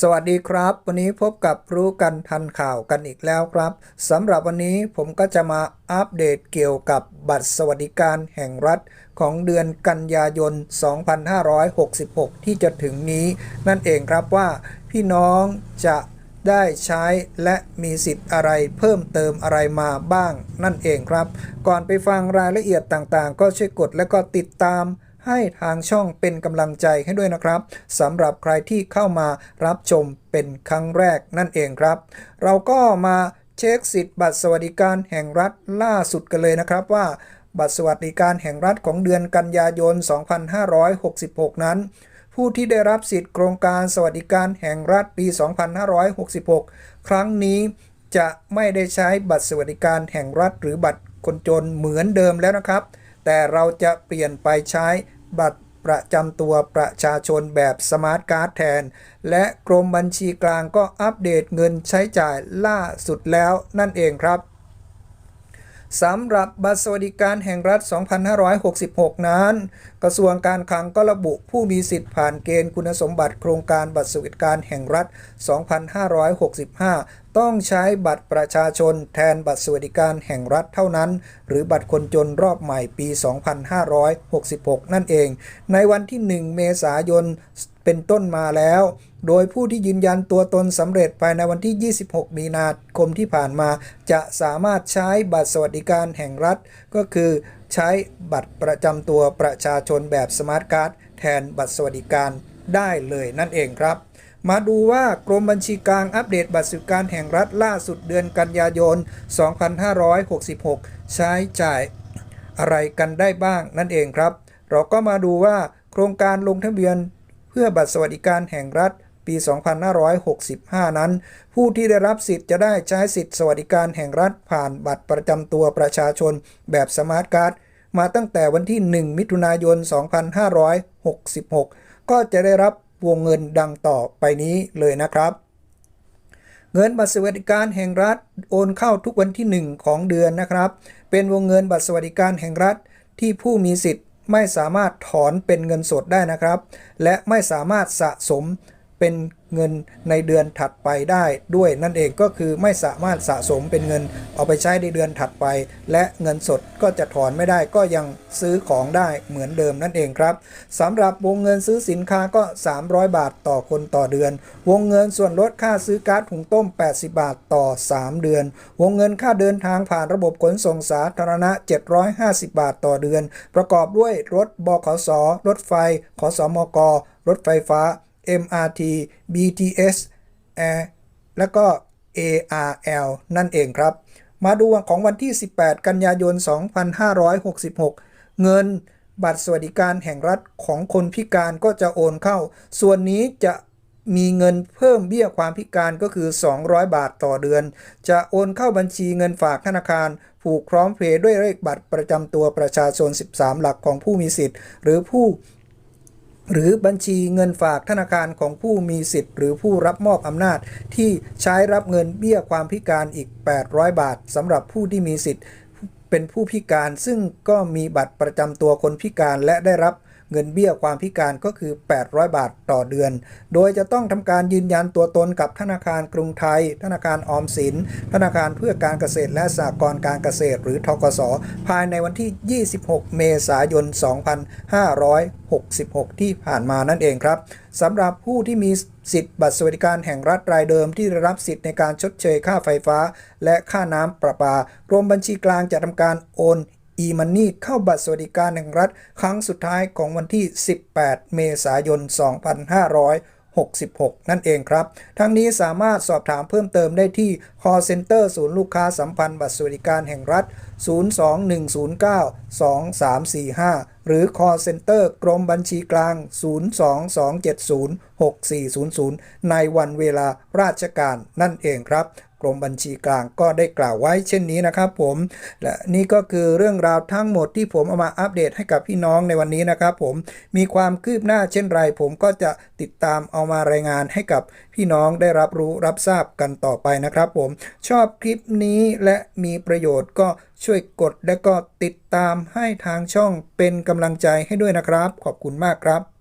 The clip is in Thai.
สวัสดีครับ วันนี้พบกับรู้กันทันข่าวกันอีกแล้วครับสำหรับวันนี้ผมก็จะมาอัปเดตเกี่ยวกับบัตรสวัสดิการแห่งรัฐของเดือนกันยายน 2566 ที่จะถึงนี้ นั่นเองครับว่าพี่น้องจะได้ใช้และมีสิทธิ์อะไรเพิ่มเติมอะไรมาบ้างนั่นเองครับ ก่อนไปฟังรายละเอียดต่างๆ ก็ช่วยกดและก็ติดตาม ให้ทางช่องเป็นกำลังใจให้ด้วยนะครับสำหรับใครที่เข้ามารับชมเป็นครั้งแรกนั่นเองครับ เราก็มาเช็คสิทธิ์บัตรสวัสดิการแห่งรัฐล่าสุดกันเลยนะครับว่าบัตรสวัสดิการแห่งรัฐของเดือนกันยายน 2566 นั้น ผู้ที่ได้รับสิทธิ์โครงการสวัสดิการแห่งรัฐปี 2566 ครั้งนี้จะไม่ได้ใช้บัตรสวัสดิการแห่งรัฐหรือบัตรคนจนเหมือนเดิมแล้วนะครับ แต่เราจะเปลี่ยนไปใช้ บัตรประจำตัวประชาชนแบบสมาร์ทการ์ดแทน และกรมบัญชีกลางก็อัปเดตเงินใช้จ่ายล่าสุดแล้วนั่นเองครับ สำหรับบัตรสวัสดิการแห่งรัฐ 2566 นั้น กระทรวงการคลังก็ระบุผู้มีสิทธิ์ผ่านเกณฑ์คุณสมบัติโครงการบัตรสวัสดิการแห่งรัฐ 2565ต้องใช้บัตรประชาชนแทนบัตรสวัสดิการแห่งรัฐเท่านั้น หรือบัตรคนจนรอบใหม่ปี 2566 นั่นเอง ในวันที่ 1 เมษายน เป็นต้นมาแล้ว โดยผู้ที่ยืนยันตัวตนสำเร็จภายในวันที่ 26 มีนาคมที่ผ่านมา จะสามารถใช้บัตรสวัสดิการแห่งรัฐ ก็คือใช้บัตรประจำตัวประชาชนแบบสมาร์ทการ์ดแทนบัตรสวัสดิการได้เลยนั่นเองครับมาดูว่ากรมบัญชีกลางอัปเดตบัตรสวัสดิการแห่งรัฐล่าสุดเดือนกันยายน 2566 ใช้จ่ายอะไรกันได้บ้างนั่นเองครับ เราก็มาดูว่าโครงการลงทะเบียน พื่อบัตรสวัสดิการแห่งรัฐปี 2565 นั้น ผู้ที่ได้รับสิทธิ์จะได้ใช้สิทธิสวัสดิการแห่งรัฐผ่านบัตรประจำตัวประชาชนแบบสมาร์ทการ์ดมาตั้งแต่วันที่ 1 มิถุนายน 2566 ก็จะได้รับวงเงินดังต่อไปนี้เลยนะครับ เงินบัตรสวัสดิการแห่งรัฐโอนเข้าทุกวันที่ 1 ของเดือนนะครับ เป็นวงเงินบัตรสวัสดิการแห่งรัฐที่ผู้มีสิทธิ์ ไม่สามารถถอนเป็นเงินสดได้นะครับ และไม่สามารถสะสม เป็นเงินในเดือนถัดไปได้ด้วยนั่นเองก็คือไม่สามารถสะสมเป็นเงินเอาไปใช้ในเดือนถัดไป และเงินสดก็จะถอนไม่ได้ก็ยังซื้อของได้เหมือนเดิมนั่นเองครับสำหรับวงเงินซื้อสินค้าก็ 300 บาทต่อคนต่อเดือน วงเงินส่วนลดค่าซื้อก๊าซถุงต้ม 80 บาทต่อ 3 เดือน วงเงินค่าเดินทางผ่านระบบขนส่งสาธารณะ 750 บาทต่อเดือน ประกอบด้วยรถบขสรถไฟขสมกรถไฟฟ้า MRT BTS Air และก็ ARL นั่นเองครับ มาดูของวันที่ 18 กันยายน 2566 เงินบัตรสวัสดิการแห่งรัฐของคนพิการก็จะโอนเข้า ส่วนนี้จะมีเงินเพิ่มเบี้ยความพิการก็คือ 200 บาทต่อเดือน จะโอนเข้าบัญชีเงินฝากธนาคาร ผูกพร้อมเพย์ด้วยเลขบัตรประจำตัวประชาชน 13 หลักของผู้มีสิทธิ์ หรือผู้ หรือบัญชีเงินฝากธนาคารของผู้มีสิทธิ์ หรือผู้รับมอบอำนาจ ที่ใช้รับเงินเบี้ยความพิการอีก 800 บาทสำหรับผู้ที่มีสิทธิ์ เป็นผู้พิการซึ่งก็มีบัตรประจำตัวคนพิการและได้รับ เงินเบี้ยความพิการก็คือ 800 บาทต่อเดือน โดยจะต้องทำการยืนยันตัวตนกับธนาคารกรุงไทย ธนาคารออมสิน ธนาคารเพื่อการเกษตรและสหกรณ์การเกษตร หรือทกส ภายในวันที่ 26 เมษายน 2566 ที่ผ่านมานั่นเองครับสำหรับผู้ที่มีสิทธิ์บัตรสวัสดิการแห่งรัฐรายเดิมที่ได้รับสิทธิ์ในการชดเชยค่าไฟฟ้า และค่าน้ำประปา กรมบัญชีกลางจะทำการโอน e-money เข้าบัตรสวัสดิการแห่งรัฐ ครั้งสุดท้ายของวันที่ 18 เมษายน 2566 นั่นเองครับ ทั้งนี้สามารถสอบถามเพิ่มเติมได้ที่ call center ศูนย์ลูกค้าสัมพันธ์บัตรสวัสดิการแห่งรัฐ 021092345 หรือ call center กรมบัญชีกลาง 022706400 ในวันเวลาราชการนั่นเองครับ กรมบัญชีกลางก็ได้กล่าวไว้เช่นนี้นะครับผมและนี่ก็คือเรื่องราวทั้งหมดที่ผมเอามาอัปเดตให้กับพี่น้องในวันนี้นะครับผมมีความคืบหน้าเช่นไร ผมก็จะติดตามเอามารายงานให้กับพี่น้องได้รับรู้รับทราบกันต่อไปนะครับผมชอบคลิปนี้และมีประโยชน์ก็ช่วยกดและก็ติดตามให้ทางช่องเป็นกำลังใจให้ด้วยนะครับ ขอบคุณมากครับ